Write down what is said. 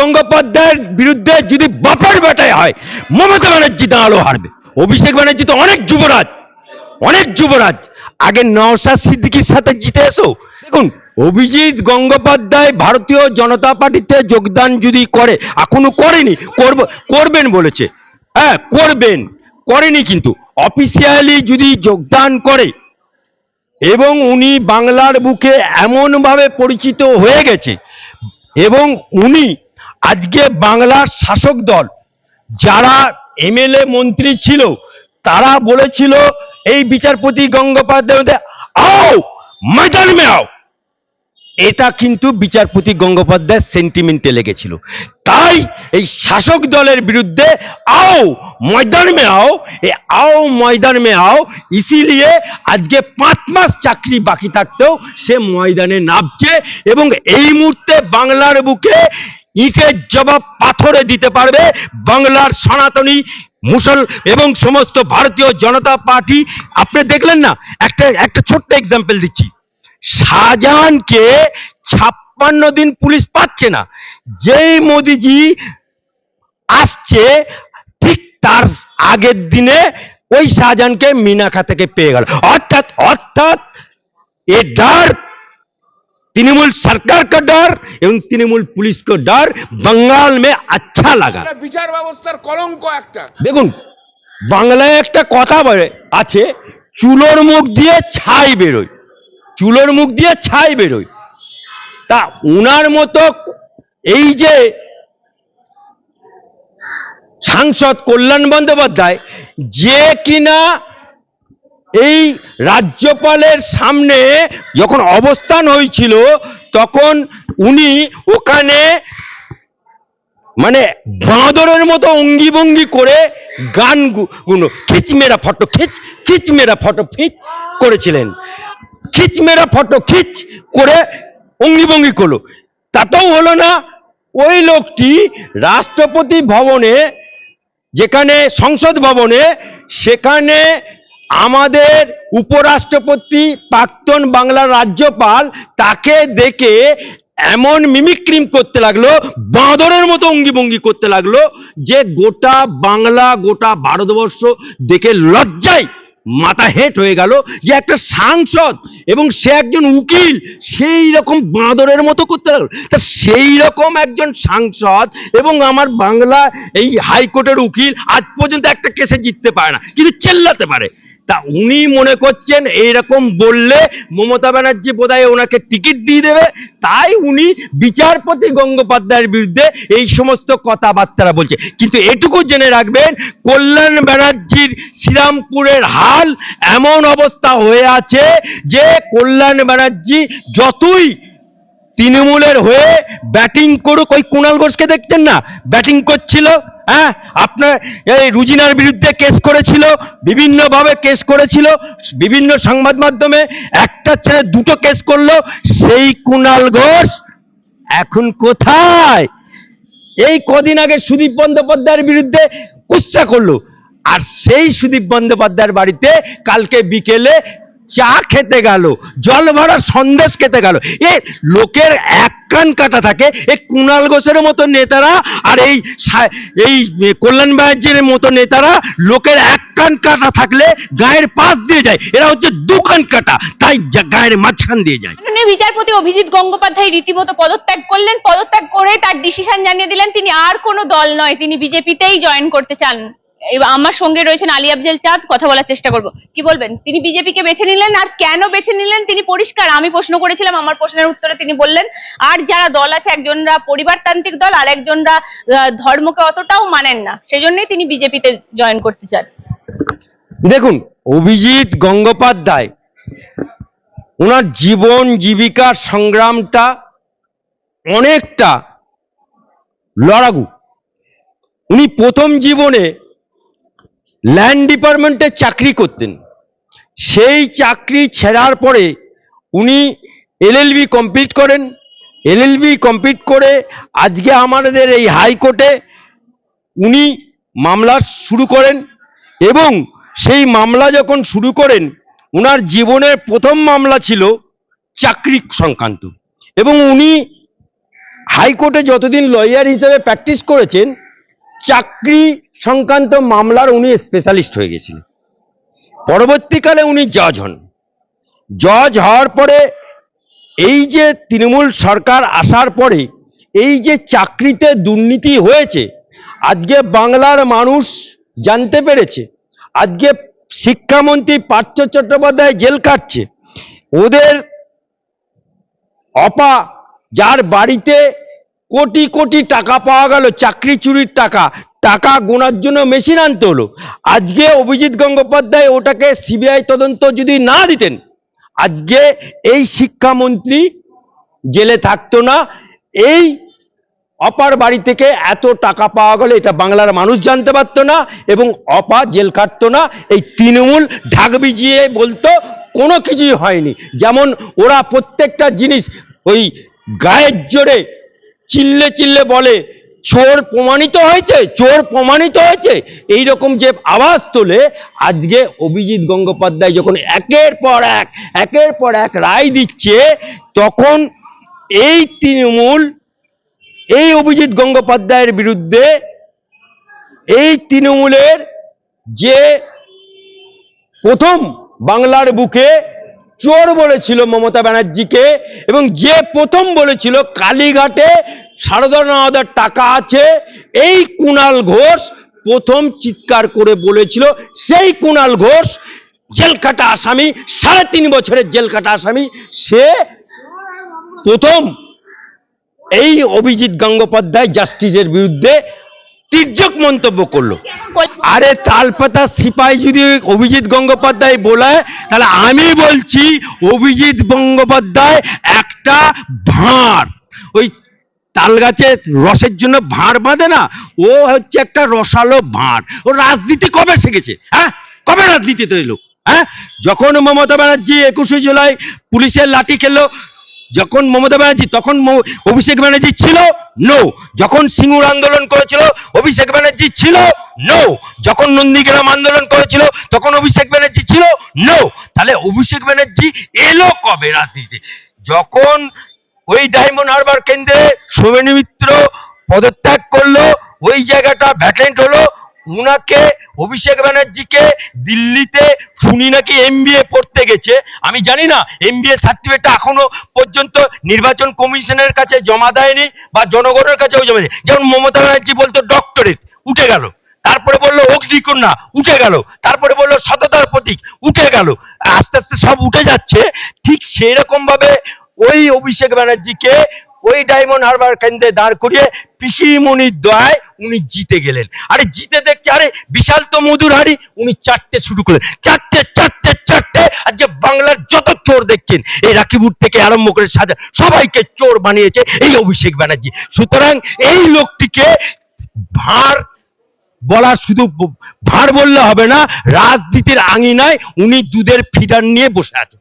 গঙ্গোপাধ্যায়ের বিরুদ্ধে যদি বাপের বেটায় হয়, মমতা ব্যানার্জি দাঁড়াল হারবে। অভিষেক ব্যানার্জি তো অনেক যুবরাজ অনেক যুবরাজ। আগে নওশাদ সিদ্দিকির সাথে জিতে এসো। দেখুন, অভিজিৎ গঙ্গোপাধ্যায় ভারতীয় জনতা পার্টিতে যোগদান যদি করে, এখনও করেনি, করব, করবেন বলেছে। হ্যাঁ করবেন, করেনি কিন্তু। অফিসিয়ালি যদি যোগদান করে, এবং উনি বাংলার বুকে এমনভাবে পরিচিত হয়ে গেছে, এবং উনি আজকে বাংলার শাসক দল যারা এমএলএ মন্ত্রী ছিল, তারা বলেছিল, এই বিচারপতি গঙ্গোপাধ্যায় আও, ময়দান আও। এটা কিন্তু বিচারপতি গঙ্গোপাধ্যায় সেন্টিমেন্টে লেগেছিল। তাই এই শাসক দলের বিরুদ্ধে আও, ময়দান মে আও এ আও, ময়দান মে আও, ইসিলিয়ে আজকে পাঁচ মাস চাকরি বাকি থাকতেও সে ময়দানে নামছে এবং এই মুহূর্তে বাংলার বুকে ইটের জবাব পাথরে দিতে পারবে বাংলার সনাতনী মুসল এবং সমস্ত ভারতীয় জনতা পার্টি। আপনি দেখলেন না? একটা একটা ছোট্ট এক্সাম্পল দিচ্ছি। শাহজাহানকে ছাপ্পান্ন দিন পুলিশ পাচ্ছে না। যেই মোদিজি আসছে, ঠিক তার আগের দিনে ওই শাহজাহানকে মিনাখা থেকে পেয়ে গেল। অর্থাৎ অর্থাৎ এ डर तृणमूल सरकार का डर एवं तृणमूल पुलिस को डर बंगाल में अच्छा लगा এটা বিচার ব্যবস্থার কলঙ্ক একটা দেখুন বাংলায় একটা কথা বলে আছে চুলোর মুখ দিয়ে ছাই বেরোয় চুলোর মুখ দিয়ে ছাই বেরোয় তা উনার মতো এই যে সাংসদ কল্যাণ বন্দ্যোপাধ্যায় যে কিনা এই রাজ্যপালের সামনে যখন অবস্থান হয়েছিল, তখন উনি ওখানে মানে বাঁদরের মতো অঙ্গি ভঙ্গি করে গানগুলো খিচ মেরা ফটো, খিচ খিচ মেরা ফটো, খিচ করেছিলেন। খিচ মেরা ফটো, খিচ করে অঙ্গি ভঙ্গি করল। তাতেও হলো না, ওই লোকটি রাষ্ট্রপতি ভবনে, যেখানে সংসদ ভবনে, সেখানে আমাদের উপরাষ্ট্রপতি প্রাক্তন বাংলার রাজ্যপাল তাকে দেখে এমন মিমিক্রিম করতে লাগল, বাঁদরের মতো অঙ্গি ভঙ্গি করতে লাগল, যে গোটা বাংলা, গোটা ভারতবর্ষ দেখে লজ্জায় মাথা হেট হয়ে গেল যে একটা সাংসদ এবং সে একজন উকিল, সেই রকম বাঁদরের মতো করতে লাগল। তা সেই রকম একজন সাংসদ এবং আমার বাংলা এই হাইকোর্টের উকিল আজ পর্যন্ত একটা কেসে জিততে পারে না, কিন্তু চেল্লাতে পারে। তা উনি মনে করছেন এইরকম বললে মমতা ব্যানার্জি বোধহয় ওনাকে টিকিট দিয়ে দেবে। তাই উনি বিচারপতি গঙ্গোপাধ্যায়ের বিরুদ্ধে এই সমস্ত কথাবার্তা বলছে। কিন্তু এটুকু জেনে রাখবেন, কল্যাণ ব্যানার্জির শ্রীরামপুরের হাল এমন অবস্থা হয়ে আছে যে কল্যাণ ব্যানার্জি যতই তৃণমূলের হয়ে ব্যাটিং করুক, ওই কুণাল ঘোষকে দেখছেন না? ব্যাটিং করছিল হ্যাঁ? আপনার এই রুজিনার বিরুদ্ধে কেস করেছিল, বিভিন্নভাবে কেস করেছিল, বিভিন্ন সংবাদ মাধ্যমে একটা ছেলে দুটো কেস করল, সেই কুণাল ঘোষ এখন কোথায়? এই কদিন আগে সুদীপ বন্দ্যোপাধ্যায়ের বিরুদ্ধে কুৎসা করল, আর সেই সুদীপ বন্দ্যোপাধ্যায়ের বাড়িতে কালকে বিকেলে চা খেতে গেল, জল ভরা সন্দেশ খেতে গেল। এ লোকের এক কান কাটা থাকে এই কুণাল ঘোষের মতো নেতারা আর এই এই কল্যাণ ব্যানার্জির মতো নেতারা লোকের এক কান কাটা থাকলে গায়ের পাশ দিয়ে যায়। এরা হচ্ছে দু কান কাটা, তাই গায়ের মাঝখান দিয়ে যায়। বিচারপতি অভিজিৎ গঙ্গোপাধ্যায় রীতিমতো পদত্যাগ করলেন, পদত্যাগ করে তার ডিসিশন জানিয়ে দিলেন, তিনি আর কোনো দল নয়, তিনি বিজেপিতেই জয়েন করতে চান। আমার সঙ্গে রয়েছেন আলী আফজল চাঁদ, কথা বলার চেষ্টা করব। কি বলবেন? তিনি বিজেপিকে বেছে নিলেন আর কেন বেছে নিলেন? তিনি পরিষ্কার, আমি প্রশ্ন করেছিলাম, আমার প্রশ্নের উত্তরে তিনি বললেন, আর যারা দল আছে, একজনরা পরিবারতান্ত্রিক দল আর একজনরা ধর্মকে অতটাও মানেন না। সেজন্যই তিনি বিজেপিতে জয়েন করতে চান। দেখুন, অভিজিৎ গঙ্গোপাধ্যায়, ওনার জীবন জীবিকার সংগ্রামটা অনেকটা লড়াগু। উনি প্রথম জীবনে ল্যান্ড ডিপার্টমেন্টে চাকরি করতেন। সেই চাকরি ছেড়ার পরে উনি এলএলবি কমপ্লিট করেন। এলএলবি কমপ্লিট করে আজকে আমাদের এই হাইকোর্টে উনি মামলা শুরু করেন এবং সেই মামলা যখন শুরু করেন ওনার জীবনের প্রথম মামলা ছিল চাকরি সংক্রান্ত। এবং উনি হাইকোর্টে যতদিন লয়ার হিসেবে প্র্যাকটিস করেছেন চাকরি সংক্রান্ত মামলার উনি স্পেশালিস্ট হয়ে গেছিলেন। পরবর্তীকালে উনি জজ হন। জজ হওয়ার পরে এই যে তৃণমূল সরকার আসার পরে এই যে চাকরিতে দুর্নীতি হয়েছে, আজকে বাংলার মানুষ জানতে পেরেছে, আজকে শিক্ষামন্ত্রী পার্থ চট্টোপাধ্যায় জেল কাটছে ওদের অপা যার বাড়িতে কোটি কোটি টাকা পাওয়া গেল, চাকরি চুরির টাকা। টাকা গোনার জন্য মেশিন আনতে হলো। আজকে অভিজিৎ গঙ্গোপাধ্যায় ওটাকে সিবিআই তদন্ত যদি না দিতেন, আজকে এই শিক্ষামন্ত্রী জেলে থাকতো না। এই অপার বাড়ি থেকে এত টাকা পাওয়া গেল, এটা বাংলার মানুষ জানতে পারতো না এবং অপা জেল কাটতো না। এই তৃণমূল ঢাক বিজিয়ে বলতো, কোনো কিছুই হয়নি। যেমন ওরা প্রত্যেকটা জিনিস ওই গায়ের জোরে চিল্লে চিল্লে বলে, চোর প্রমাণিত হয়েছে, চোর প্রমাণিত হয়েছে। এই রকম যে আওয়াজ তোলে, আজকে অভিজিৎ গঙ্গোপাধ্যায় যখন একের পর এক, একের পর এক রায় দিচ্ছে, তখন এই তৃণমূল, এই অভিজিৎ গঙ্গোপাধ্যায়ের বিরুদ্ধে, এই তৃণমূলের যে প্রথম বাংলার বুকে চোর বলেছিল মমতা ব্যানার্জিকে এবং যে প্রথম বলেছিল কালীঘাটে সারদা নাওদার টাকা আছে, এই কুণাল ঘোষ প্রথম চিৎকার করে বলেছিল, সেই কুণাল ঘোষ জেল কাটা আসামি, সাড়ে তিন বছরের জেল কাটা আসামি, সে প্রথম এই অভিজিৎ গঙ্গোপাধ্যায় জাস্টিসের বিরুদ্ধে তির্যক মন্তব্য করল। আরে তালপাতা সিপাই যদি অভিজিৎ গঙ্গোপাধ্যায় বলায় তাহলে আমি বলছি অভিজিৎ গঙ্গোপাধ্যায় একটা ভাঁড়। ওই তাল গাছে রসের জন্য ভাঁড় বাঁধে না ও হচ্ছে একটা রসালো ভাঁড়। ও রাজনীতি কবে শিখেছে হ্যাঁ? কবে রাজনীতিতে এলো হ্যাঁ? যখন মমতা ব্যানার্জি একুশে জুলাই পুলিশের লাঠি খেলো যখন মমতা ব্যানার্জি, তখন অভিষেক ব্যানার্জি ছিল নো যখন সিঙ্গুর আন্দোলন করেছিল, অভিষেক ব্যানার্জি ছিল নো যখন নন্দীগ্রাম আন্দোলন করেছিল, তখন অভিষেক ব্যানার্জি ছিল নো তাহলে অভিষেক ব্যানার্জি এলো কবে রাজনীতিতে? যখন ওই ডায়মন্ড হারবার কেন্দ্রে শুভেন্দু মিত্র পদত্যাগ করল, ওই জায়গাটা ভ্যাকেন্ট হলো উনাকে অভিষেক ব্যানার্জিকে দিল্লিতে শুনি নাকি এমবিএ পড়তে গেছে। আমি জানি না এমবিএ সার্টিফিকেটটা এখনও পর্যন্ত নির্বাচন কমিশনের কাছে জমা দেয়নি বা জনগণের কাছেও জমা দেয়নি। যেমন মমতা ব্যানার্জি বলতো, ডক্টরেট, উঠে গেল। তারপরে বলল, অগ্নিকন্যা, উঠে গেল। তারপরে বলল, সততার প্রতীক, উঠে গেল। আস্তে আস্তে সব উঠে যাচ্ছে। ঠিক সেই রকম ভাবে ওই অভিষেক ব্যানার্জিকে ওই ডায়মন্ড হারবার কেন্দ্রে দাঁড় করিয়ে পিসিমণির দয়ায় উনি জিতে গেলেন। আরে জিতে দেখছে, আরে বিশাল তো মধুর হাড়ি, উনি চারটে শুরু করলেন। চারটে চারটে চারটে, আর যে বাংলার যত চোর দেখছেন, এই রাখিবুর থেকে আরম্ভ করে সাজা, সবাইকে চোর বানিয়েছে এই অভিষেক ব্যানার্জি। সুতরাং এই লোকটিকে ভাঁড় বলা শুধু ভাঁড় বললে হবে না, রাজনীতির আঙিনায় উনি দুধের ফিডার নিয়ে বসে আছে